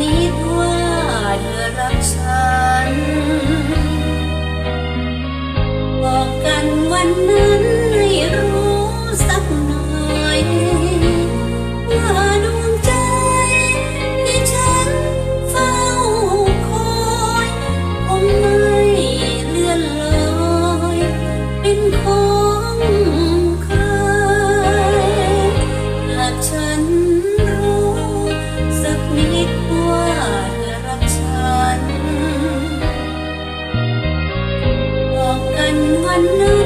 นิดว่าเธอรักฉัน บอกกันวันนั้นไม่รู้สักหน่อยว่าดวงใจที่ฉันเฝ้าคอยคงไม่เลื่อนลอยเป็นของใครและฉัน one